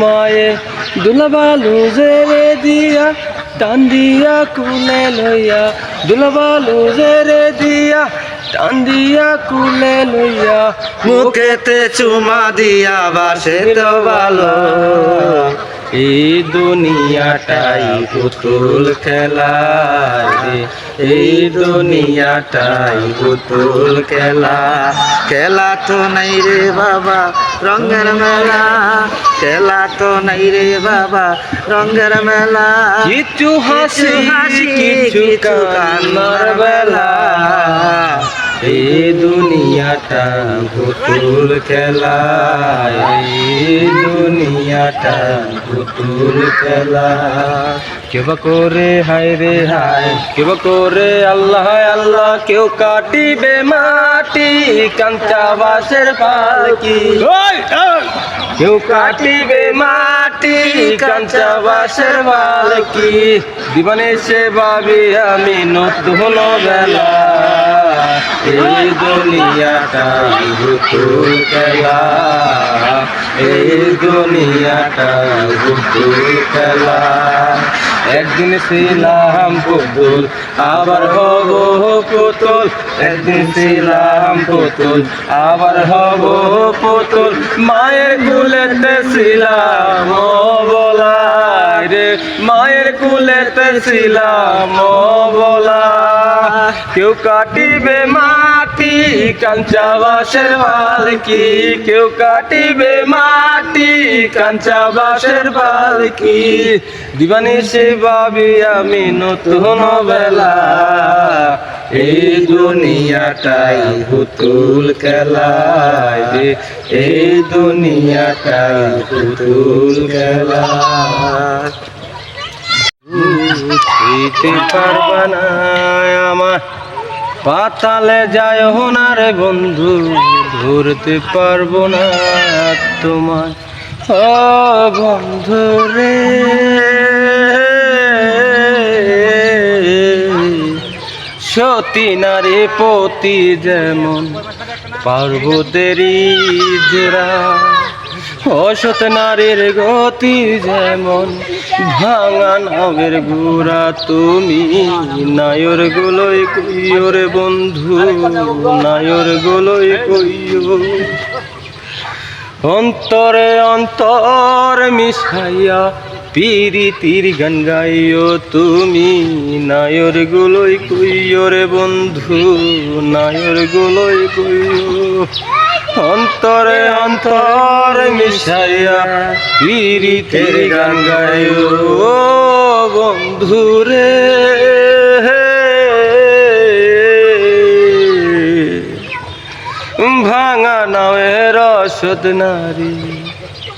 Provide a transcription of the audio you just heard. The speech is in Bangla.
মায়ে দুলাবালু যে দিয়া, টান দিয়া কুলে লইয়া। দুলাবালু যে দিয়া, টান দিয়া কুলে লইয়া। মুখেতে চুমা দিয়া, বাসে তো ভালো এই দুনিয়াটাই পুতুল খেলায় রে। এই দুনিয়াটাই পুতুল খেলা। খেলা তো নাই রে বাবা রঙের মেলা। খেলা তো নাই রে বাবা রঙের মেলা। কিছু হাসি কিছু কান্নার বেলা। এই দুনিয়াটা পুতুল খেলা দুনিয়াটা পুতুল খেলা কেবা করে হায় রে হায় কেবা করে আল্লাহ আল্লাহ কেউ কাটিবে মাটি কাঞ্চা বাসের পালকি কেউ কাটিবে মাটি কাঞ্চা বাসের বালকি দিবানে সে ভাবি আমি নতুন বেলা। এই দুনিয়াটা ভুতুল খেলা। এই দুনিয়াটা ভুতুল খেলা। একদিন ছিলাম পুতুল, আবার হব পুতুল। একদিন ছিলাম পুতুল, আবার হব পুতুল। মায়ের কুলেতে ছিলাম ও বলাই রে, মায়ের কুলেতে ছিলাম বলা কেউ কাটিবে মাটি, কাঞ্চা বাসের বালকি। কেউ কাটিবে মাটি, কাঞ্চা বাসের বালকি। দিবানি সে ভাবি, আমি নতুন বেলা। এই দুনিয়াটাই পুতুল খেলায় এই দুনিয়াটাই পুতুল খেলা। দিতে পারবা না আমার। পাতালে যায় হোনার বন্ধু, ধরতে পারব না তোমার ও বন্ধু রে। সতী নারী পতি যেমন পার্বতেরই জোড়া অসত নারীর গতি যেমন, ভাঙা নামের গুড়া তুমি, নায়র গোলই কইও রে বন্ধু, নায়র গোলই কইও অন্তরে অন্তর মিশাইয়া পিরিতির গান গাইও তুমি, নায়র গুলোই কইও বন্ধু, নায়র গুলোই কইও অন্তরে অন্তর মিশাইয়া পিরিতির গান ও বন্ধুরে। ভাঙা নামের রসদ নারী।